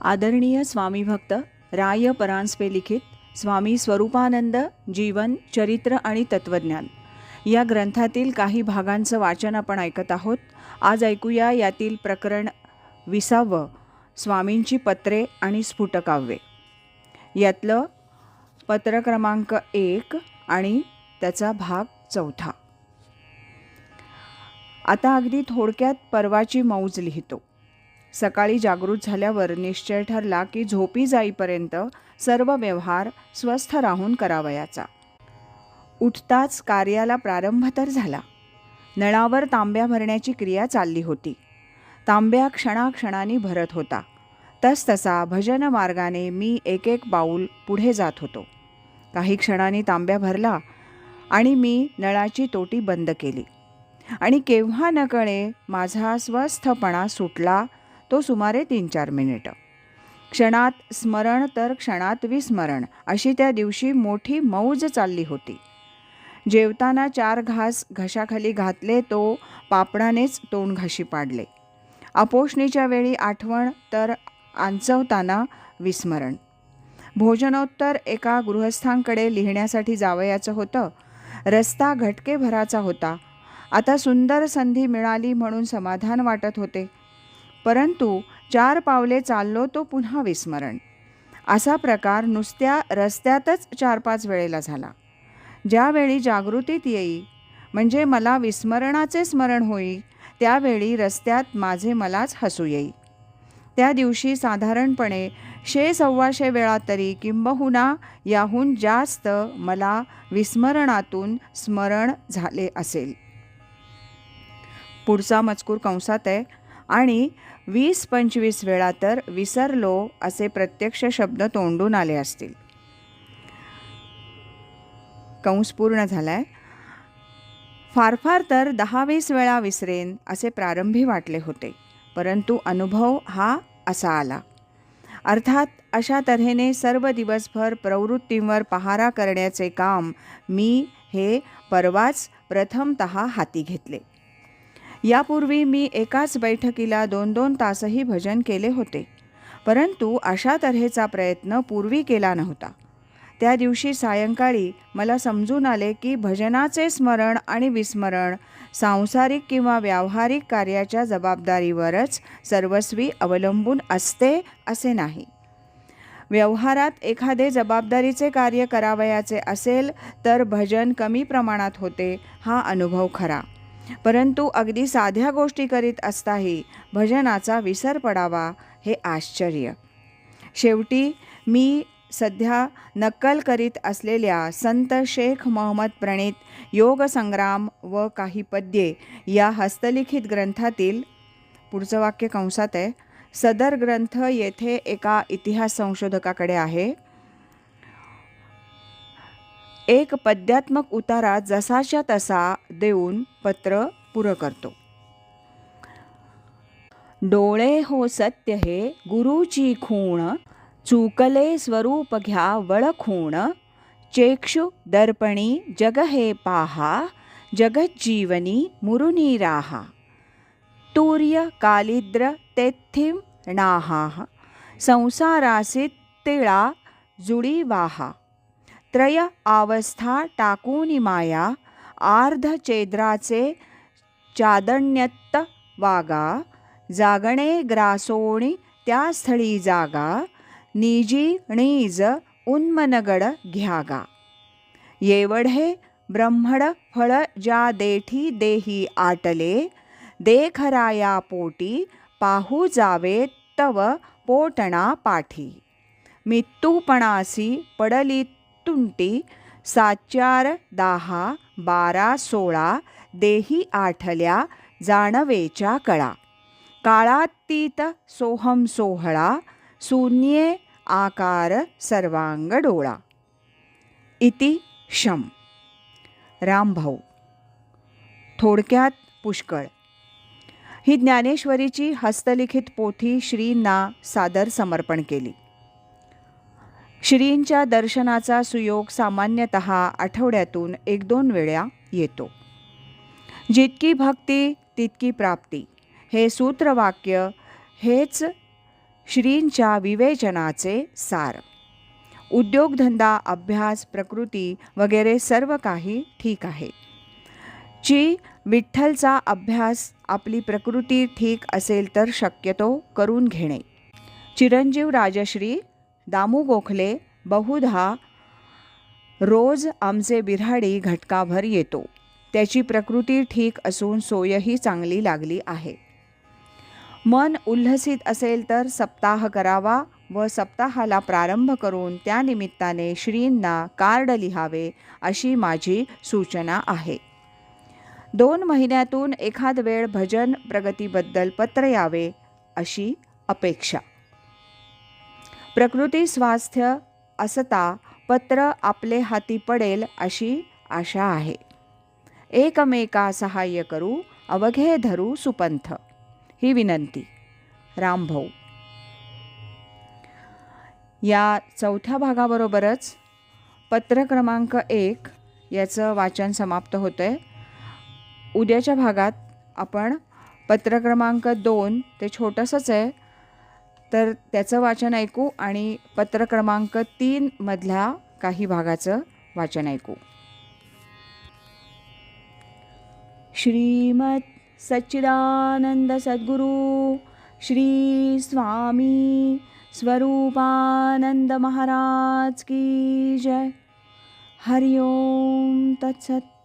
आदरणीय स्वामी भक्त राय परांजपे लिखित स्वामी स्वरूपानंद जीवन चरित्र आणि तत्वज्ञान. या ग्रंथातील काही भागांचं वाचन आपण ऐकत आहोत. आज ऐकूया यातील प्रकरण विसावं स्वामींची पत्रे आणि स्फुटकाव्ये. यातलं पत्र क्रमांक एक आणि त्याचा भाग चौथा. आता अगदी थोडक्यात परवाची मौज लिहितो. सकाळी जागृत झाल्यावर निश्चय ठरला की झोपी जाईपर्यंत सर्व व्यवहार स्वस्थ राहून करावयाचा. उठताच कार्याला प्रारंभ तर झाला. नळावर तांब्या भरण्याची क्रिया चालली होती. तांब्या क्षणाक्षणाने भरत होता. तसतसा भजन मार्गाने मी एक एक पाऊल पुढे जात होतो. काही क्षणांनी तांब्या भरला आणि मी नळाची तोटी बंद केली. आणि केव्हा नकळे माझा स्वस्थपणा सुटला तो सुमारे तीन चार मिनिटं. क्षणात स्मरण तर क्षणात विस्मरण अशी त्या दिवशी मोठी मौज चालली होती. जेवताना चार घास घशाखाली घातले तो पापडानेच तोंड घाशी पाडले. अपोषणीच्या वेळी आठवण तर आंचवताना विस्मरण. भोजनोत्तर एका गृहस्थांकडे लिहिण्यासाठी जावयाचं होतं. रस्ता घटके भराचा होता. आता सुंदर संधी मिळाली म्हणून समाधान वाटत होते. परंतु चार पावले चाललो तो पुन्हा विस्मरण. असा प्रकार नुसत्या रस्त्यातच चार पाच वेळेला झाला. ज्यावेळी जागृतीत येई म्हणजे मला विस्मरणाचे स्मरण होई त्यावेळी रस्त्यात माझे मलाच हसू येई. त्या दिवशी साधारणपणे शे सव्वाशे वेळा तरी किंबहुना याहून जास्त मला विस्मरणातून स्मरण झाले असेल. पुढचा मजकूर कंसात आहे. आणि वीस पंचवीस वेळा तर विसरलो असे प्रत्यक्ष शब्द तोंडून आले असतील. कंस पूर्ण झालाय. फार फार तर दहा वीस वेळा विसरेन असे प्रारंभी वाटले होते परंतु अनुभव हा असा आला. अर्थात अशा तऱ्हेने सर्व दिवसभर प्रवृत्तींवर पहारा करण्याचे काम मी हे परवाच प्रथमत हाती घेतले. यापूर्वी मी एकाच बैठकीला दोन दोन तासही भजन केले होते. परंतु अशा तऱ्हेचा प्रयत्न पूर्वी केला नव्हता. त्या दिवशी सायंकाळी मला समजून आले की भजनाचे स्मरण आणि विस्मरण सांसारिक किंवा व्यावहारिक कार्याच्या जबाबदारीवरच सर्वस्वी अवलंबून असते असे नाही. व्यवहारात एखादे जबाबदारीचे कार्य करावयाचे असेल तर भजन कमी प्रमाणात होते हा अनुभव खरा. परंतु अगदी साध्या गोष्टी करीत असताही भजनाचा विसर पडावा हे आश्चर्य. शेवटी मी सध्या नक्कल करीत असलेल्या संत शेख मोहम्मद प्रणित योगसंग्राम व काही पद्ये या हस्तलिखित ग्रंथातील पुढचं वाक्य कंसात आहे सदर ग्रंथ येथे एका इतिहास संशोधकाकडे आहे. एक पद्यात्मक उतारा जसाच्या तसा देऊन पत्र पुरं करतो. डोळे हो सत्य हे गुरुची खूण चुकले स्वरूप घ्या वळखूण चेक्षु दर्पणी जग हे पाहा जगज्जीवनी मुरुनी राहा. तूर्य कालिद्र तेथिम नाहा संसारासित तिळा जुडी वाहा. त्रय अवस्था टाकूनी माया आर्धचेद्राचे चादण्यत्त वागा जागणे ग्रासोणी त्या स्थळी जागा निजी णीज उन्मनगड घ्यागा. येवढे ब्रह्मड फळ ज्या देठी देही आटले देखराया पोटी पाहू जावे तव पोटणा पाठी. मित्तूपणासी पडली तुंटी साचार दहा बारा सोळा देही आठल्या जाणवेच्या कळा. काळातीत सोहम सोहळा शून्ये आकार सर्वांग डोळा. इति शम. रामभाऊ. थोडक्यात पुष्कळ. ही ज्ञानेश्वरीची हस्तलिखित पोथी श्रींना सादर समर्पण केली. श्रींच्या दर्शनाचा सुयोग सामान्यतः आठवड्यातून एक दोन वेळा येतो. जितकी भक्ती तितकी प्राप्ती. हे सूत्रवाक्य हेच श्रींच्या विवेचनाचे सार. उद्योगधंदा अभ्यास प्रकृती वगैरे सर्व काही ठीक आहे. जी विठ्ठलचा अभ्यास आपली प्रकृती ठीक असेल तर शक्यतो करून घेणे. चिरंजीव राजश्री दामू गोखले बहुधा रोज आमचे बिऱ्हाडी घटकाभर येतो. त्याची प्रकृती ठीक असून सोयही चांगली लागली आहे. मन उल्हसित असेल तर सप्ताह करावा व सप्ताहाला प्रारंभ करून त्यानिमित्ताने श्रींना कार्ड लिहावे अशी माझी सूचना आहे. दोन महिन्यातून एखाद वेळ भजन प्रगतीबद्दल पत्र यावे अशी अपेक्षा. प्रकृती स्वास्थ्य असता पत्र आपले हाती पडेल अशी आशा आहे. एकमेका सहाय्य करू अवघे धरू सुपंथ. ही विनंती. रामभाऊ या चौथ्या भागाबरोबरच पत्र क्रमांक एक याचं वाचन समाप्त होतं आहे उद्याच्या भागात आपण पत्र क्रमांक दोन ते छोटंसंच आहे. तर त्याचं वाचन ऐकू आणि पत्र क्रमांक तीनमधल्या काही भागाचं वाचन ऐकू. श्रीमत सच्चिदानंद सद्गुरु श्री स्वामी स्वरूपानंद महाराज की जय. हरिओम तत्सत.